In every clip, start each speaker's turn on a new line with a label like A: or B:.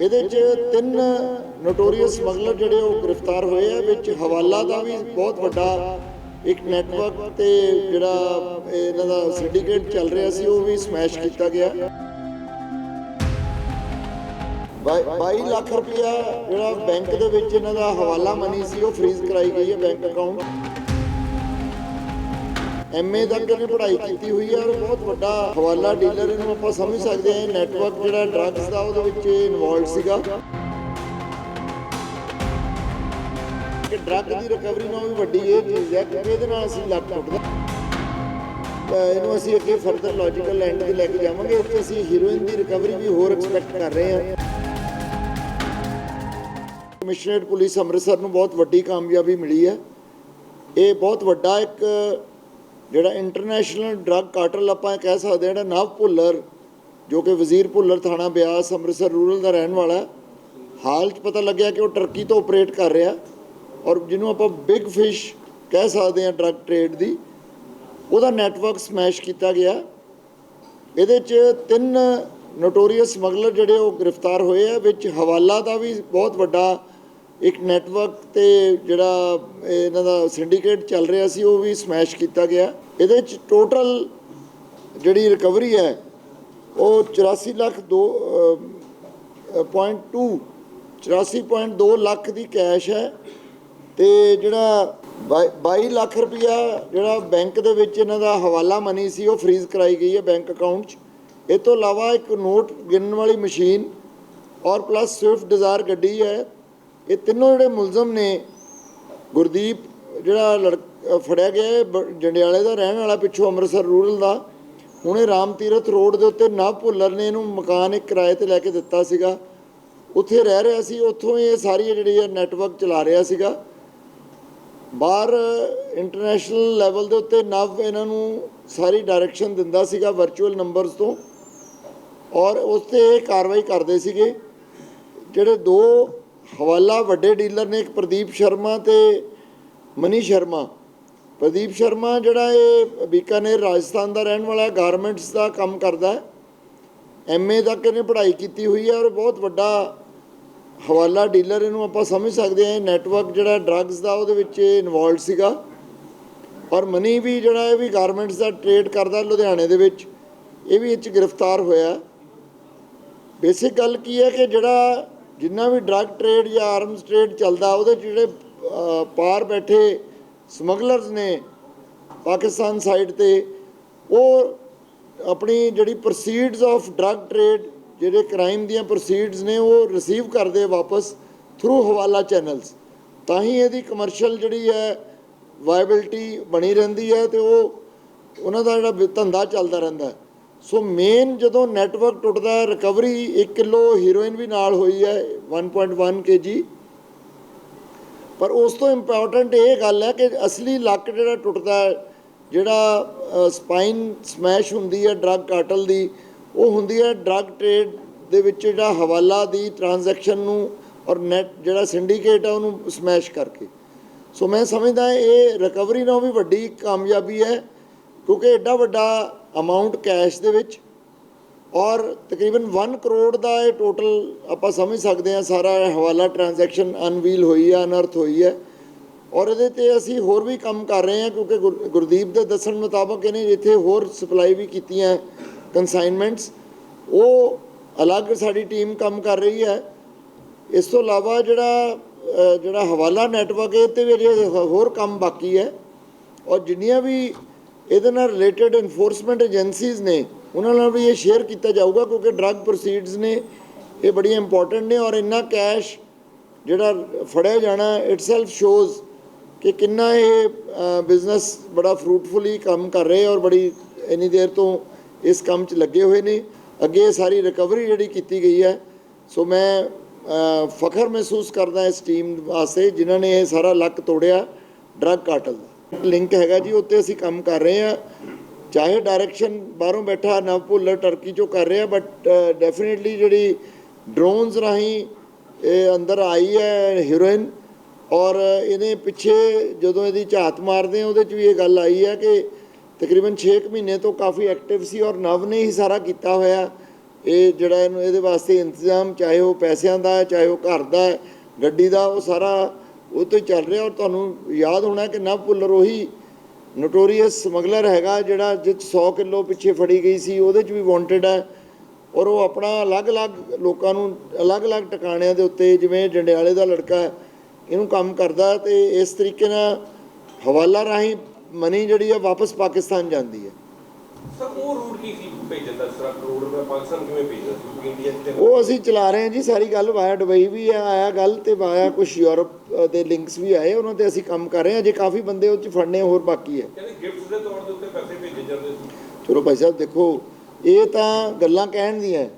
A: ਇਹਦੇ 'ਚ ਤਿੰਨ ਨੋਟੋਰੀਅਸ ਸਮਗਲਰ ਜਿਹੜੇ ਉਹ ਗ੍ਰਿਫਤਾਰ ਹੋਏ ਆ, ਵਿੱਚ ਹਵਾਲਾ ਦਾ ਵੀ ਬਹੁਤ ਵੱਡਾ ਇੱਕ ਨੈਟਵਰਕ ਤੇ ਜਿਹੜਾ ਇਹਨਾਂ ਦਾ ਸਿੰਡੀਕੇਟ ਚੱਲ ਰਿਹਾ ਸੀ, ਉਹ ਵੀ ਸਮੈਸ਼ ਕੀਤਾ ਗਿਆ। 22 ਲੱਖ ਰੁਪਇਆ ਜਿਹੜਾ ਬੈਂਕ ਦੇ ਵਿੱਚ ਇਹਨਾਂ ਦਾ ਹਵਾਲਾ ਮਨੀ ਸੀ, ਉਹ ਫ੍ਰੀਜ਼ ਕਰਾਈ ਗਈ ਹੈ ਬੈਂਕ ਅਕਾਊਂਟ ਐਮਏ ਤੱਕ ਇਹਨੇ ਪੜ੍ਹਾਈ ਕੀਤੀ ਹੋਈ ਹੈ ਔਰ ਬਹੁਤ ਵੱਡਾ ਹਵਾਲਾ ਡੀਲਰ ਇਹਨੂੰ ਆਪਾਂ ਸਮਝ ਸਕਦੇ ਹਾਂ। ਨੈਟਵਰਕ ਜਿਹੜਾ ਡਰੱਗਸ ਦਾ ਉਹਦੇ ਵਿੱਚ ਇਨਵੋਲਡ ਸੀਗਾ। ਕਿ ਡਰੱਗ ਦੀ ਰਿਕਵਰੀ ਨਾਲ ਵੀ ਵੱਡੀ ਇਹ ਚੀਜ਼ ਹੈ ਕਿ ਇਹਦੇ ਨਾਲ ਅਸੀਂ ਲੱਕ ਟੁੱਟਦਾ ਇਹਨੂੰ ਅਸੀਂ ਅੱਗੇ ਫਰਦਰ ਲੌਜੀਕਲ ਐਂਡ ਤੇ ਲੈ ਕੇ ਜਾਵਾਂਗੇ। ਇੱਥੇ ਅਸੀਂ ਹੀਰੋਇਨ ਦੀ ਰਿਕਵਰੀ ਵੀ ਹੋਰ ਐਕਸਪੈਕਟ ਕਰ ਰਹੇ ਹਾਂ। ਕਮਿਸ਼ਨਰੇਟ ਪੁਲਿਸ ਅੰਮ੍ਰਿਤਸਰ ਨੂੰ ਬਹੁਤ ਵੱਡੀ ਕਾਮਯਾਬੀ ਮਿਲੀ ਹੈ। ਇਹ ਬਹੁਤ ਵੱਡਾ ਇੱਕ ਜਿਹੜਾ ਇੰਟਰਨੈਸ਼ਨਲ ਡਰੱਗ ਕਾਰਟਲ ਆਪਾਂ ਇਹ ਕਹਿ ਸਕਦੇ ਹਾਂ, ਜਿਹੜਾ ਨਵ ਭੁੱਲਰ, ਜੋ ਕਿ ਵਜ਼ੀਰ ਭੁੱਲਰ ਥਾਣਾ ਬਿਆਸ, ਅੰਮ੍ਰਿਤਸਰ ਰੂਰਲ ਦਾ ਰਹਿਣ ਵਾਲਾ ਹਾਲ 'ਚ ਪਤਾ ਲੱਗਿਆ ਕਿ ਉਹ ਟਰਕੀ ਤੋਂ ਆਪਰੇਟ ਕਰ ਰਿਹਾ ਔਰ ਜਿਹਨੂੰ ਆਪਾਂ ਬਿਗ ਫਿਸ਼ ਕਹਿ ਸਕਦੇ ਹਾਂ ਡਰੱਗ ਟ੍ਰੇਡ ਦੀ, ਉਹਦਾ ਨੈਟਵਰਕ ਸਮੈਸ਼ ਕੀਤਾ ਗਿਆ। ਇਹਦੇ 'ਚ ਤਿੰਨ ਨੋਟੋਰੀਅਸ ਸਮਗਲਰ ਜਿਹੜੇ ਉਹ ਗ੍ਰਿਫਤਾਰ ਹੋਏ ਆ, ਵਿੱਚ ਹਵਾਲਾ ਦਾ ਵੀ ਬਹੁਤ ਵੱਡਾ ਇੱਕ ਨੈਟਵਰਕ ਤੇ ਜਿਹੜਾ ਇਹਨਾਂ ਦਾ ਸਿੰਡੀਕੇਟ ਚੱਲ ਰਿਹਾ ਸੀ, ਉਹ ਵੀ ਸਮੈਸ਼ ਕੀਤਾ ਗਿਆ। ਇਹਦੇ 'ਚ ਟੋਟਲ ਜਿਹੜੀ ਰਿਕਵਰੀ ਹੈ, ਉਹ 84 ਲੱਖ 2 ਪੁਆਇੰਟ 2 84.2 ਲੱਖ ਦੀ ਕੈਸ਼ ਹੈ ਤੇ ਜਿਹੜਾ 22 ਲੱਖ ਰੁਪਇਆ ਜਿਹੜਾ ਬੈਂਕ ਦੇ ਵਿੱਚ ਇਹਨਾਂ ਦਾ ਹਵਾਲਾ ਮਨੀ ਸੀ, ਉਹ ਫ੍ਰੀਜ਼ ਕਰਾਈ ਗਈ ਹੈ ਬੈਂਕ ਅਕਾਊਂਟ 'ਚ। ਇਹ ਤੋਂ ਇਲਾਵਾ ਇੱਕ ਨੋਟ ਗਿਣਨ ਵਾਲੀ ਮਸ਼ੀਨ ਔਰ ਪਲੱਸ ਸਵਿਫਟ ਡਿਜ਼ਾਇਰ ਗੱਡੀ ਹੈ ਇਹ ਤਿੰਨੋਂ ਜਿਹੜੇ ਮੁਲਜ਼ਮ ਨੇ, ਗੁਰਦੀਪ ਜਿਹੜਾ ਲੜਕ- ਫੜਿਆ ਗਿਆ ਹੈ, ਬ- ਜੰਡਿਆਲੇ ਦਾ ਰਹਿਣ ਵਾਲਾ ਪਿੱਛੋਂ ਅੰਮ੍ਰਿਤਸਰ ਰੂਰਲ ਦਾ, ਹੁਣੇ ਰਾਮ ਤੀਰਥ ਰੋਡ ਦੇ ਉੱਤੇ ਨਵ ਭੁੱਲਰ ਨੇ ਇਹਨੂੰ ਮਕਾਨ ਇੱਕ ਕਿਰਾਏ ਤੇ ਲੈ ਕੇ ਦਿੱਤਾ ਸੀਗਾ। ਉੱਥੇ ਰਹਿ ਰਿਹਾ ਸੀ, ਉੱਥੋਂ ਹੀ ਇਹ ਸਾਰੀ ਜਿਹੜੀ ਹੈ ਨੈਟਵਰਕ ਚਲਾ ਰਿਹਾ ਸੀਗਾ। ਬਾਹਰ ਇੰਟਰਨੈਸ਼ਨਲ ਲੈਵਲ ਦੇ ਉੱਤੇ ਨਵ ਇਹਨਾਂ ਨੂੰ ਸਾਰੀ ਡਾਇਰੈਕਸ਼ਨ ਦਿੰਦਾ ਸੀਗਾ ਵਰਚੁਅਲ ਨੰਬਰਸ ਤੋਂ। ਔਰ ਉਸ ਤੇ ਇਹ ਕਾਰਵਾਈ ਕਰਦੇ ਸੀਗੇ। ਜਿਹੜੇ ਦੋ ਹਵਾਲਾ, ਵੱਡੇ ਡੀਲਰ ਨੇ ਇੱਕ ਪ੍ਰਦੀਪ ਸ਼ਰਮਾ ਤੇ ਮਨੀ ਸ਼ਰਮਾ। ਪ੍ਰਦੀਪ ਸ਼ਰਮਾ ਜਿਹੜਾ ਇਹ ਬੀਕਾਨੇਰ, ਰਾਜਸਥਾਨ ਦਾ ਰਹਿਣ ਵਾਲਾ ਗਾਰਮੈਂਟਸ ਦਾ ਕੰਮ ਕਰਦਾ ਹੈ। ਐਮਏ ਤੱਕ ਇਹਨੇ ਪੜ੍ਹਾਈ ਕੀਤੀ ਹੋਈ ਹੈ ਔਰ ਬਹੁਤ ਵੱਡਾ ਹਵਾਲਾ, ਡੀਲਰ ਇਹਨੂੰ ਆਪਾਂ ਸਮਝ ਸਕਦੇ ਹਾਂ। ਇਹ ਨੈਟਵਰਕ ਜਿਹੜਾ ਡਰੱਗਸ ਦਾ ਉਹਦੇ ਵਿੱਚ ਇਨਵੋਲਡ ਸੀਗਾ। ਔਰ ਮਨੀ ਵੀ ਜਿਹੜਾ ਇਹ ਵੀ ਗਾਰਮੈਂਟਸ ਦਾ ਟ੍ਰੇਡ ਕਰਦਾ ਲੁਧਿਆਣੇ ਦੇ ਵਿੱਚ, ਇਹ ਵੀ ਇਹ 'ਚ ਗ੍ਰਿਫਤਾਰ ਹੋਇਆ। ਬੇਸਿਕ ਗੱਲ ਕੀ ਹੈ ਕਿ ਜਿਹੜਾ ਜਿੰਨਾ ਵੀ ਡਰੱਗ ਟ੍ਰੇਡ ਜਾਂ ਆਰਮਸ ਟ੍ਰੇਡ ਚੱਲਦਾ, ਉਹਦੇ 'ਚ ਜਿਹੜੇ ਪਾਰ ਬੈਠੇ ਸਮਗਲਰਸ ਨੇ ਪਾਕਿਸਤਾਨ ਸਾਈਡ ਤੇ, ਉਹ ਆਪਣੀ ਜਿਹੜੀ ਪ੍ਰੋਸੀਡਸ ਆਫ ਡਰੱਗ ਟ੍ਰੇਡ ਜਿਹੜੇ ਕ੍ਰਾਈਮ ਦੀਆਂ ਪ੍ਰੋਸੀਡਸ ਨੇ, ਉਹ ਰਿਸੀਵ ਕਰਦੇ ਵਾਪਸ ਥਰੂ ਹਵਾਲਾ ਚੈਨਲਸ ਤਾਂ ਹੀ ਇਹਦੀ ਕਮਰਸ਼ੀਅਲ ਜਿਹੜੀ ਹੈ ਵਾਇਬਿਲਟੀ ਬਣੀ ਰਹਿੰਦੀ ਹੈ ਤੇ ਉਹ, ਉਹਨਾਂ ਦਾ ਜਿਹੜਾ ਧੰਦਾ ਚੱਲਦਾ ਰਹਿੰਦਾ ਹੈ। ਸੋ ਮੇਨ ਜਦੋਂ ਨੈਟਵਰਕ ਟੁੱਟਦਾ ਹੈ ਰਿਕਵਰੀ 1 ਕਿਲੋ ਹੀਰੋਇਨ ਵੀ ਨਾਲ ਹੋਈ ਹੈ 1.1 ਕੇਜੀ ਪਰ ਉਸ ਤੋਂ ਇੰਪੋਰਟੈਂਟ ਇਹ ਗੱਲ ਹੈ ਕਿ ਅਸਲੀ ਲੱਕ ਜਿਹੜਾ ਟੁੱਟਦਾ ਹੈ, ਜਿਹੜਾ ਸਪਾਈਨ ਸਮੈਸ਼ ਹੁੰਦੀ ਹੈ ਡਰੱਗ ਕਾਟਲ ਦੀ, ਉਹ ਹੁੰਦੀ ਹੈ ਡਰੱਗ ਟ੍ਰੇਡ ਦੇ ਵਿੱਚ ਜਿਹੜਾ ਹਵਾਲਾ ਦੀ ਟ੍ਰਾਂਜੈਕਸ਼ਨ ਨੂੰ ਔਰ ਨੈਟ ਜਿਹੜਾ ਸਿੰਡੀਕੇਟ ਹੈ ਉਹਨੂੰ ਸਮੈਸ਼ ਕਰਕੇ। ਸੋ ਮੈਂ ਸਮਝਦਾ ਇਹ ਰਿਕਵਰੀ ਨਾਲੋਂ ਵੀ ਵੱਡੀ ਕਾਮਯਾਬੀ ਹੈ, ਕਿਉਂਕਿ ਐਡਾ ਵੱਡਾ ਅਮਾਉਂਟ ਕੈਸ਼ ਦੇ ਵਿੱਚ, ਔਰ ਤਕਰੀਬਨ 1 ਕਰੋੜ ਦਾ ਇਹ ਟੋਟਲ ਆਪਾਂ ਸਮਝ ਸਕਦੇ ਹਾਂ ਸਾਰਾ ਹਵਾਲਾ ਟ੍ਰਾਂਜੈਕਸ਼ਨ ਅਨਵੀਲ ਹੋਈ ਹੈ ਅਨਰਥ ਹੋਈ ਹੈ ਔਰ ਇਹਦੇ ਤੇ ਅਸੀਂ ਹੋਰ ਵੀ ਕੰਮ ਕਰ ਰਹੇ ਹਾਂ, ਕਿਉਂਕਿ ਗੁਰ- ਗੁਰਦੀਪ ਦੇ ਦੱਸਣ ਮੁਤਾਬਕ ਇਹਨੇ ਇੱਥੇ ਹੋਰ ਸਪਲਾਈ ਵੀ ਕੀਤੀਆਂ ਕਨਸਾਈਨਮੈਂਟਸ ਉਹ ਅਲੱਗ ਸਾਡੀ ਟੀਮ ਕੰਮ ਕਰ ਰਹੀ ਹੈ। ਇਸ ਤੋਂ ਇਲਾਵਾ ਜਿਹੜਾ ਜਿਹੜਾ ਹਵਾਲਾ ਨੈਟਵਰਕ ਇਹ ਤੇ ਵੀ ਅਜੇ ਹੋਰ ਕੰਮ ਬਾਕੀ ਹੈ। ਔਰ ਜਿੰਨੀਆਂ ਵੀ ਇਹਦੇ ਨਾਲ ਰਿਲੇਟਡ ਇਨਫੋਰਸਮੈਂਟ ਏਜੰਸੀਜ਼ ਨੇ, ਉਹਨਾਂ ਨਾਲ ਵੀ ਇਹ ਸ਼ੇਅਰ ਕੀਤਾ ਜਾਊਗਾ ਕਿਉਂਕਿ ਡਰੱਗ ਪ੍ਰੋਸੀਡਸ ਨੇ, ਇਹ ਬੜੀਆਂ ਇੰਪੋਰਟੈਂਟ ਨੇ ਔਰ ਇੰਨਾ ਕੈਸ਼ ਜਿਹੜਾ ਫੜਿਆ ਜਾਣਾ ਇਟਸੈਲਫ ਸ਼ੋਜ਼ ਕਿ ਕਿੰਨਾ ਇਹ ਬਿਜ਼ਨਸ ਬੜਾ ਫਰੂਟਫੁਲੀ ਕੰਮ ਕਰ ਰਹੇ ਔਰ ਬੜੀ ਇੰਨੀ ਦੇਰ ਤੋਂ ਇਸ ਕੰਮ 'ਚ ਲੱਗੇ ਹੋਏ ਨੇ। ਅੱਗੇ ਇਹ ਸਾਰੀ ਰਿਕਵਰੀ ਜਿਹੜੀ ਕੀਤੀ ਗਈ ਹੈ। ਸੋ ਮੈਂ ਫਖਰ ਮਹਿਸੂਸ ਕਰਦਾ ਇਸ ਟੀਮ ਵਾਸਤੇ ਜਿਨ੍ਹਾਂ ਨੇ ਇਹ ਸਾਰਾ ਲੱਕ ਤੋੜਿਆ ਡਰੱਗ ਕਾਟਲ ਦਾ। ਲਿੰਕ ਹੈਗਾ ਜੀ, ਉੱਤੇ ਅਸੀਂ ਕੰਮ ਕਰ ਰਹੇ ਹਾਂ। ਚਾਹੇ ਡਾਇਰੈਕਸ਼ਨ ਬਾਹਰੋਂ ਬੈਠਾ ਨਵ ਭੁੱਲਰ ਟਰਕੀ ਚੋਂ ਕਰ ਰਿਹਾ ਬਟ ਡੈਫੀਨਿਟਲੀ ਜਿਹੜੀ ਡਰੋਨਸ ਰਾਹੀਂ ਇਹ ਅੰਦਰ ਆਈ ਹੈ ਹੀਰੋਇਨ ਔਰ ਇਹਦੇ ਪਿੱਛੇ ਜਦੋਂ ਇਹਦੀ ਝਾਤ ਮਾਰਦੇ ਆ ਉਹਦੇ 'ਚ ਵੀ ਇਹ ਗੱਲ ਆਈ ਹੈ ਕਿ ਤਕਰੀਬਨ 6 ਮਹੀਨੇ ਤੋਂ ਕਾਫੀ ਐਕਟਿਵ ਸੀ, ਔਰ ਨਵ ਨੇ ਹੀ ਸਾਰਾ ਕੀਤਾ ਹੋਇਆ। ਇਹ ਜਿਹੜਾ ਇਹਨੂੰ, ਇਹਦੇ ਵਾਸਤੇ ਇੰਤਜ਼ਾਮ, ਚਾਹੇ ਉਹ ਪੈਸਿਆਂ ਦਾ ਚਾਹੇ ਉਹ ਘਰ ਦਾ ਗੱਡੀ ਦਾ, ਉਹ ਸਾਰਾ ਉਹ ਤੋਂ ਚੱਲ ਰਿਹਾ ਔਰ ਤੁਹਾਨੂੰ ਯਾਦ ਹੋਣਾ ਕਿ ਨਵ ਭੁੱਲਰ ਉਹੀ ਨੋਟੋਰੀਅਸ ਸਮਗਲਰ ਹੈਗਾ ਜਿਹੜਾ ਜਿਹ 'ਚ 100 ਕਿਲੋ ਪਿੱਛੇ ਫੜੀ ਗਈ ਸੀ, ਉਹਦੇ 'ਚ ਵੀ ਵਾਂਟਡ ਹੈ ਔਰ ਉਹ ਆਪਣਾ ਅਲੱਗ-ਅਲੱਗ ਲੋਕਾਂ ਨੂੰ ਅਲੱਗ-ਅਲੱਗ ਟਿਕਾਣਿਆਂ ਦੇ ਉੱਤੇ ਜਿਵੇਂ ਜੰਡਿਆਲੇ ਦਾ ਲੜਕਾ ਇਹਨੂੰ ਕੰਮ ਕਰਦਾ ਤੇ ਇਸ ਤਰੀਕੇ ਨਾਲ ਹਵਾਲਾ ਰਾਹੀਂ ਮਨੀ ਜਿਹੜੀ ਆ ਵਾਪਸ ਪਾਕਿਸਤਾਨ ਜਾਂਦੀ ਹੈ।
B: ਸਰ ਉਹ ਰੂਟ ਕੀ ਸੀ ਭੇਜਣ ਦਾ? ਸਰ ਕਰੋੜ ਰੁਪਏ ਪਾਕਿਸਤਾਨ ਕਿਵੇਂ ਭੇਜਦਾ ਸੀ ਕਿਉਂਕਿ ਇੰਡੀਆ 'ਚ ਤੇ
A: ਉਹ ਅਸੀਂ ਚਲਾ ਰਹੇ ਹਾਂ ਜੀ ਸਾਰੀ ਗੱਲ ਵਾਇਆ ਦੁਬਈ ਵੀ ਆਇਆ ਗੱਲ ਤੇ ਵਾਇਆ ਕੁਝ ਯੂਰਪ ਦੇ ਲਿੰਕਸ ਵੀ ਆਏ ਉਹਨਾਂ ਤੇ ਅਸੀਂ ਕੰਮ ਕਰ ਰਹੇ ਹਾਂ। ਜੇ ਕਾਫੀ ਬੰਦੇ ਉਹ ਚ ਫੜਨੇ ਹੋਰ ਬਾਕੀ ਹੈ।
B: ਕਹਿੰਦੇ ਗਿਫਟਸ ਦੇ ਤੌਰ ਦੇ ਉੱਤੇ ਪੈਸੇ ਭੇਜੇ ਜਾਂਦੇ ਸੀ।
A: ਚਲੋ ਭਾਈ ਸਾਹਿਬ ਦੇਖੋ ਇਹ ਤਾਂ ਗੱਲਾਂ ਕਹਿਣ ਦੀਆਂ ਹੈ।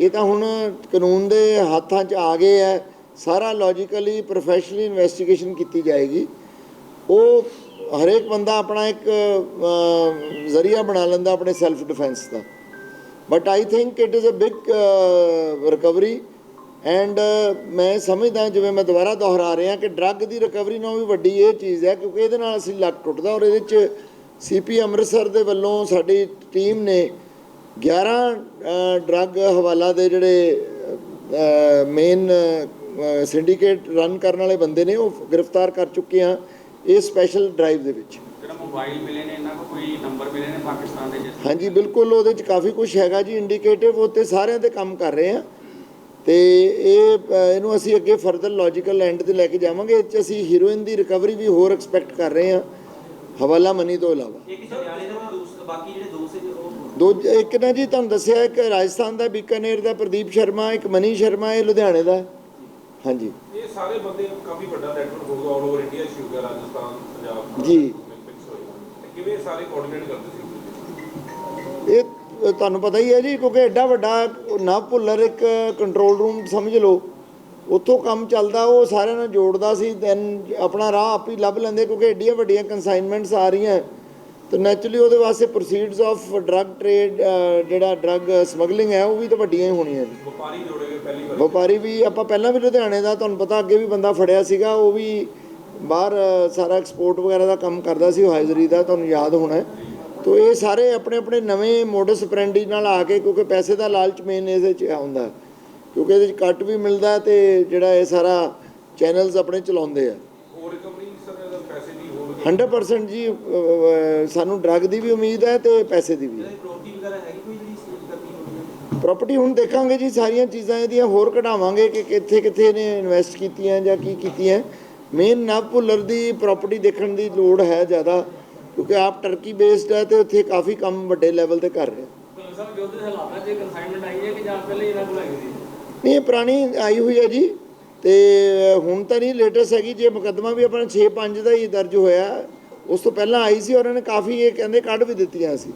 A: ਇਹ ਤਾਂ ਹੁਣ ਕਾਨੂੰਨ ਦੇ ਹੱਥਾਂ 'ਚ ਆ ਗਏ ਹੈ। ਸਾਰਾ ਲੌਜੀਕਲੀ ਪ੍ਰੋਫੈਸ਼ਨਲੀ ਇਨਵੈਸਟੀਗੇਸ਼ਨ ਕੀਤੀ ਜਾਏਗੀ। ਉਹ ਹਰੇਕ ਬੰਦਾ ਆਪਣਾ ਇੱਕ ਜ਼ਰੀਆ ਬਣਾ ਲੈਂਦਾ ਆਪਣੇ self defence the. But I think it is a big recovery and ਮੈਂ ਸਮਝਦਾ ਜਿਵੇਂ ਮੈਂ ਦੁਬਾਰਾ ਦੁਹਰਾ ਰਿਹਾ ਕਿ ਡਰੱਗ ਦੀ ਰਿਕਵਰੀ ਨਾਲੋਂ ਵੀ ਵੱਡੀ ਇਹ ਚੀਜ਼ ਹੈ ਕਿਉਂਕਿ ਇਹਦੇ ਨਾਲ ਅਸੀਂ ਲੱਕ ਟੁੱਟਦਾ ਔਰ ਇਹਦੇ ਚ ਸੀਪੀ ਅੰਮ੍ਰਿਤਸਰ ਦੇ ਵੱਲੋਂ ਸਾਡੀ ਟੀਮ ਨੇ 11 ਡਰੱਗ ਹਵਾਲਾ ਦੇ ਜਿਹੜੇ ਮੇਨ ਸਿੰਡੀਕੇਟ ਰਨ ਕਰਨ ਵਾਲੇ ਬੰਦੇ ਨੇ ਉਹ ਗ੍ਰਿਫਤਾਰ ਕਰ ਚੁੱਕੇ ਆ। ਇਹ ਸਪੈਸ਼ਲ ਡਰਾਈਵ ਦੇ ਵਿੱਚ।
C: ਜਿਹੜਾ ਮੋਬਾਈਲ ਮਿਲੇ ਨੇ ਇਹਨਾਂ ਕੋਲ ਕੋਈ ਨੰਬਰ ਮਿਲੇ ਨੇ ਪਾਕਿਸਤਾਨ ਦੇ ਜਿਸ
A: ਹਾਂਜੀ ਬਿਲਕੁਲ ਉਹਦੇ ਚ ਕਾਫੀ ਕੁਝ ਹੈਗਾ ਜੀ ਇੰਡੀਕੇਟਿਵ ਉੱਤੇ ਸਾਰਿਆਂ ਤੇ ਕੰਮ ਕਰ ਰਹੇ ਆ। ਤੇ ਇਹ ਇਹਨੂੰ ਅਸੀਂ ਅੱਗੇ ਫਰਦਰ ਲੌਜੀਕਲ ਐਂਡ ਤੇ ਲੈ ਕੇ ਜਾਵਾਂਗੇ ਇਹ 'ਚ ਅਸੀਂ ਹੀਰੋਇਨ ਦੀ ਰਿਕਵਰੀ ਵੀ ਹੋਰ ਐਕਸਪੈਕਟ ਕਰ ਰਹੇ ਆ ਹਵਾਲਾ ਮਨੀ ਤੋਂ ਇਲਾਵਾ।
D: ਦਾ ਉਹ
A: ਇੱਕ ਨਾ ਜੀ ਤੁਹਾਨੂੰ ਦੱਸਿਆ ਇੱਕ ਰਾਜਸਥਾਨ ਦਾ ਬੀਕਾਨੇਰ ਦਾ ਪ੍ਰਦੀਪ ਸ਼ਰਮਾ ਇੱਕ ਮਨੀ ਸ਼ਰਮਾ ਇਹ ਲੁਧਿਆਣੇ ਦਾ ਹੈ। ਹਾਂਜੀ। ਇਹ
B: ਸਾਰੇ ਬੰਦੇ ਕਾਫੀ ਵੱਡਾ ਨੈਟਵਰਕ ਹੋਊਗਾ all over India sugar Rajasthan Punjab
A: ਜੀ।
B: ਕਿਵੇਂ ਸਾਰੇ ਕੋਆਰਡੀਨੇਟ ਕਰਦੇ ਸੀ?
A: ਇਹ ਤੁਹਾਨੂੰ ਪਤਾ ਹੀ ਹੈ ਜੀ ਕਿਉਂਕਿ ਐਡਾ ਵੱਡਾ ਨਾ ਭੁੱਲਰ ਇੱਕ ਕੰਟਰੋਲ ਰੂਮ ਸਮਝ ਲਓ। ਉੱਥੋਂ ਕੰਮ ਚੱਲਦਾ ਉਹ ਸਾਰਿਆਂ ਨਾਲ ਜੋੜਦਾ ਸੀ ਦੈਨ ਆਪਣਾ ਰਾਹ ਆਪ ਹੀ ਲੱਭ ਲੈਂਦੇ ਕਿਉਂਕਿ ਐਡੀਆਂ ਵੱਡੀਆਂ ਕਨਸਾਈਨਮੈਂਟਸ ਆ ਰਹੀਆਂ। ਤੇ ਨੈਚੁਰਲੀ ਉਹਦੇ ਵਾਸਤੇ ਪ੍ਰੋਸੀਡਸ ਆਫ ਡਰੱਗ ਟ੍ਰੇਡ ਜਿਹੜਾ ਡਰੱਗ ਸਮਗਲਿੰਗ ਹੈ ਉਹ ਵੀ ਤਾਂ ਵੱਡੀਆਂ ਹੀ ਹੋਣੀਆਂ ਜੀ
B: ਵਪਾਰੀ ਜੋੜੇ ਗਏ ਪਹਿਲੀ ਵਾਰ
A: ਵਪਾਰੀ ਵੀ ਆਪਾਂ ਪਹਿਲਾਂ ਵੀ ਲੁਧਿਆਣੇ ਦਾ ਤੁਹਾਨੂੰ ਪਤਾ ਅੱਗੇ ਵੀ ਬੰਦਾ ਫੜਿਆ ਸੀਗਾ ਉਹ ਵੀ ਬਾਹਰ ਸਾਰਾ ਐਕਸਪੋਰਟ ਵਗੈਰਾ ਦਾ ਕੰਮ ਕਰਦਾ ਸੀ ਉਹ ਹਾਜ਼ਰੀ ਦਾ ਤੁਹਾਨੂੰ ਯਾਦ ਹੋਣਾ ਹੈ। ਤੋ ਇਹ ਸਾਰੇ ਆਪਣੇ ਆਪਣੇ ਨਵੇਂ ਮੋਡਸ ਆਪਰੈਂਡੀ ਨਾਲ ਆ ਕੇ ਕਿਉਂਕਿ ਪੈਸੇ ਦਾ ਲਾਲਚ ਮੇਨ ਇਹਦੇ ਚ ਆਉਂਦਾ। ਕਿਉਂਕਿ ਇਹਦੇ ਚ ਕੱਟ ਵੀ ਮਿਲਦਾ ਤੇ ਜਿਹੜਾ ਇਹ ਸਾਰਾ ਚੈਨਲਸ ਆਪਣੇ ਚਲਾਉਂਦੇ ਆ
B: ਹੋਰ ਰਿਕਵਰੀ ਸਰ ਇਹਦਾ ਪੈਸੇ ਦੀ ਹੋਰ
A: 100% ਜੀ ਸਾਨੂੰ ਡਰੱਗ ਦੀ ਵੀ ਉਮੀਦ ਹੈ ਤੇ ਪੈਸੇ ਦੀ ਵੀ।
D: ਪ੍ਰੋਪਰਟੀ
A: ਹੁਣ ਦੇਖਾਂਗੇ ਜੀ ਸਾਰੀਆਂ ਚੀਜ਼ਾਂ ਇਹਦੀਆਂ ਹੋਰ ਕਢਾਵਾਂਗੇ ਕਿ ਕਿੱਥੇ ਕਿੱਥੇ ਨੇ ਇਨਵੈਸਟ ਕੀਤੀਆਂ ਜਾਂ ਕੀ ਕੀਤੀਆਂ। ਮੇਨ ਨਵ ਭੁੱਲਰ ਦੀ ਪ੍ਰਾਪਰਟੀ ਦੇਖਣ ਦੀ ਲੋੜ ਹੈ ਜ਼ਿਆਦਾ ਕਿਉਂਕਿ ਆਪ ਟਰਕੀ ਬੇਸਡ ਹੈ ਤੇ ਉੱਥੇ ਕਾਫੀ ਕੰਮ ਵੱਡੇ ਲੈਵਲ ਤੇ ਕਰ ਰਿਹਾ।
C: ਸਾਹਿਬ ਯੁੱਧ ਦੇ ਹਾਲਾਤਾਂ 'ਚ ਕਨਸਾਈਨਮੈਂਟ ਆਈ ਹੈ ਕਿ ਜਾਂ ਪਹਿਲੇ ਇਹਨਾਂ ਕੋਲ ਆਈ ਸੀ
A: ਨਹੀਂ ਇਹ ਪੁਰਾਣੀ ਆਈ ਹੋਈ ਹੈ ਜੀ। ਤੇ ਹੁਣ ਤਾਂ ਨਹੀਂ ਲੇਟੈਸਟ ਹੈਗੀ, ਜੇ ਮੁਕੱਦਮਾ ਵੀ ਆਪਣਾ 6-5 ਦਾ ਹੀ ਦਰਜ ਹੋਇਆ, ਉਸ ਤੋਂ ਪਹਿਲਾਂ ਆਈ ਸੀ ਔਰ ਇਹਨਾਂ ਨੇ ਕਾਫੀ ਇਹ ਕਹਿੰਦੇ ਕੱਢ ਵੀ ਦਿੱਤੀਆਂ ਸੀ।